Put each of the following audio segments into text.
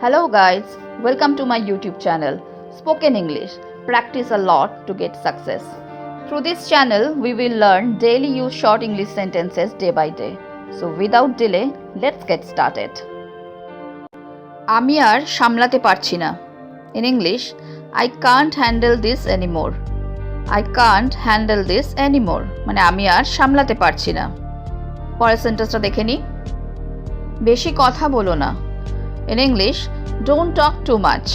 Hello, guys. Welcome to my YouTube channel, Spoken English. Practice a lot to get success. Through this channel, we will learn daily use short English sentences day by day. So, without delay, let's get started. আমি আর সামলাতে পারছি না in English I can't handle this anymore I can't handle this anymore মানে আমি আর সামলাতে পারছি না পরের সেন্টেন্সটা দেখে নিই বেশি কথা বলো না in English don't talk too much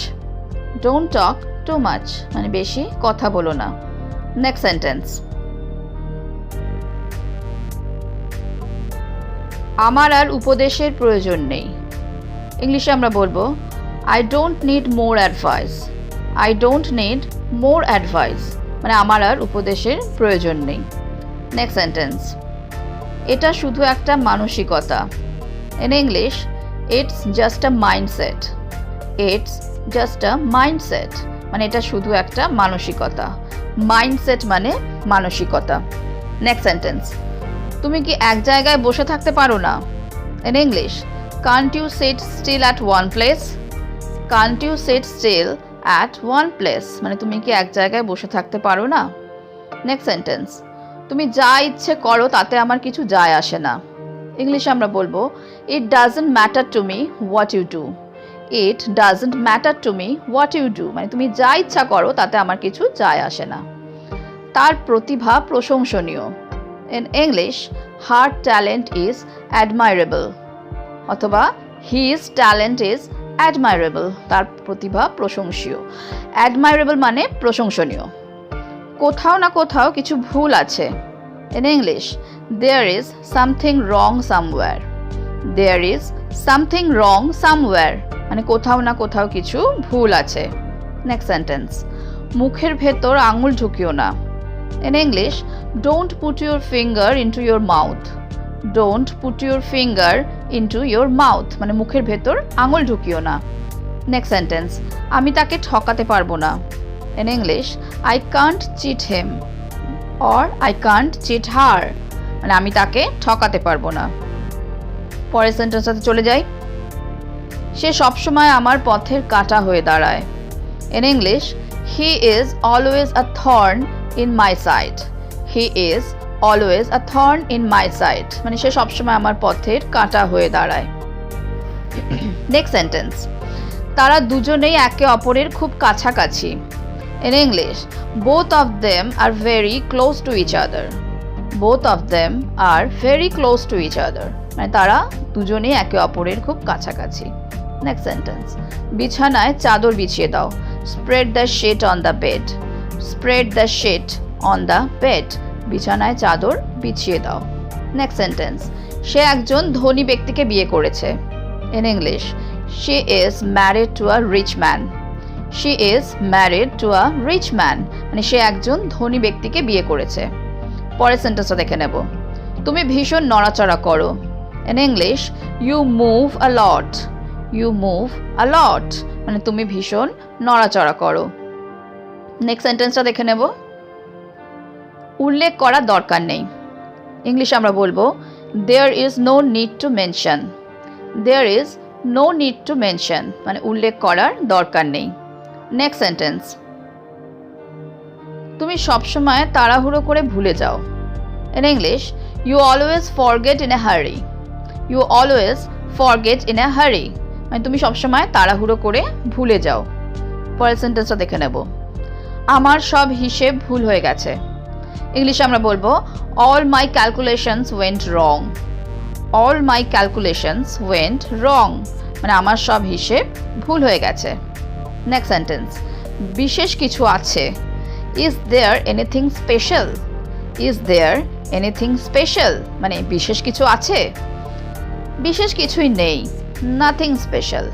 don't talk too much মানে বেশি কথা বলো না। নেক্সট সেন্টেন্স আমার আর উপদেশের প্রয়োজন নেই। ইংলিশে আমরা বলব I don't need more advice I don't need more advice মানে আমার আর উপদেশের প্রয়োজন নেই। নেক্সট সেন্টেন্স এটা শুধু একটা মানসিকতা। In English it's just a mindset it's just a mindset মানে এটা শুধু একটা মানসিকতা। মাইন্ডসেট মানে মানসিকতা। নেক্সট সেন্টেন্স তুমি কি এক জায়গায় বসে থাকতে পারো না? In English can't you sit still at one place can't you sit still at one place মানে তুমি কি এক জায়গায় বসে থাকতে পারো না? নেক্সট সেন্টেন্স তুমি যা ইচ্ছে করো তাতে আমার কিছু যায় আসে না। ইংলিশে আমরা বলব it doesn't matter to me what you do it doesn't matter to me what you do মানে তুমি যা ইচ্ছা করো, তাতে আমার কিছু যায় আসে না। তার প্রতিভা প্রশংসনীয়। In English her talent is admirable অথবা হিজ ট্যালেন্ট ইজ অ্যাডমাইরেবল তার প্রতিভা প্রশংসীয়। অ্যাডমাইরেবল মানে প্রশংসনীয়। কোথাও না কোথাও কিছু ভুল আছে। In English there is something wrong somewhere there is something wrong somewhere মানে কোথাও না কোথাও কিছু ভুল আছে। নেক্সট সেন্টেন্স মুখের ভেতর আঙুল ঢুকিও না। In English don't put your finger into your mouth don't put your finger into your mouth মানে মুখের ভেতর আঙুল ঢুকিও না। নেক্সট সেন্টেন্স আমি তাকে ঠকাতে পারব না। In English I can't cheat him or I can't cheat her মানে আমি তাকে ঠকাতে পারব না। পরের সেন্টেন্সটাতে চলে যাই। সে সবসময় আমার পথের কাটা হয়ে দাঁড়ায়। In English he is always a thorn in my side he is always a thorn in my side মানে সে সবসময় আমার পথের কাটা হয়ে দাঁড়ায়। নেক্সট সেন্টেন্স তারা দুজনেই একে অপরের খুব কাছাকাছি। In English both of them are very close to each other both of them are very close to each other মানে তারা দুজনেই একে অপরের খুব কাছাকাছি। নেক্সট সেন্টেন্স বিছানায় চাদর বিছিয়ে দাও। Spread the sheet on the bed spread the sheet on the bed বিছানায় চাদর বিছিয়ে দাও। নেক্সট সেন্টেন্স সে একজন ধনী ব্যক্তিকে বিয়ে করেছে। In English she is married to a rich man she is married to a rich man মানে সে একজন ধনী ব্যক্তিকে বিয়ে করেছে। পরের সেন্টেন্সটা দেখে নেব। তুমি ভীষণ নড়াচড়া করো। In English you move a lot you move a lot মানে তুমি ভীষণ নড়াচড়া করো। নেক্সট সেন্টেন্সটা দেখে নেব। উল্লেখ করার দরকার নেই। ইংলিশে আমরা বলব there is no need to mention there is no need to mention মানে উল্লেখ করার দরকার নেই। নেক্সট সেন্টেন্স তুমি সবসময় তাড়াহুড়ো করে ভুলে যাও। In English you always forget in a hurry you always forget in a hurry মানে তুমি সবসময় তাড়াহুড়ো করে ভুলে যাও। পরের সেন্টেন্সটা দেখে নেব। আমার সব হিসেব ভুল হয়ে গেছে। ইংলিশে আমরা বলব all my calculations went wrong all my calculations went wrong মানে আমার সব হিসেব ভুল হয়ে গেছে। নেক্সট সেন্টেন্স বিশেষ কিছু আছে। Is there anything special is there anything special মানে বিশেষ কিছু আছে? বিশেষ কিছুই নেই। নাথিং স্পেশাল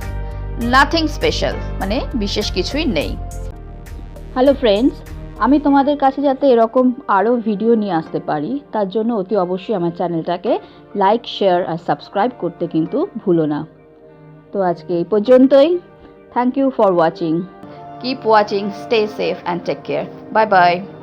নাথিং স্পেশাল মানে বিশেষ কিছুই নেই। হ্যালো ফ্রেন্ডস আমি তোমাদের কাছে যাতে এরকম আরও ভিডিও নিয়ে আসতে পারি, তার জন্য অতি অবশ্যই আমার চ্যানেলটাকে লাইক শেয়ার আর সাবস্ক্রাইব করতে কিন্তু ভুলো না। তো আজকে এই পর্যন্তই। Thank you for watching. Keep watching, stay safe, and take care. Bye bye.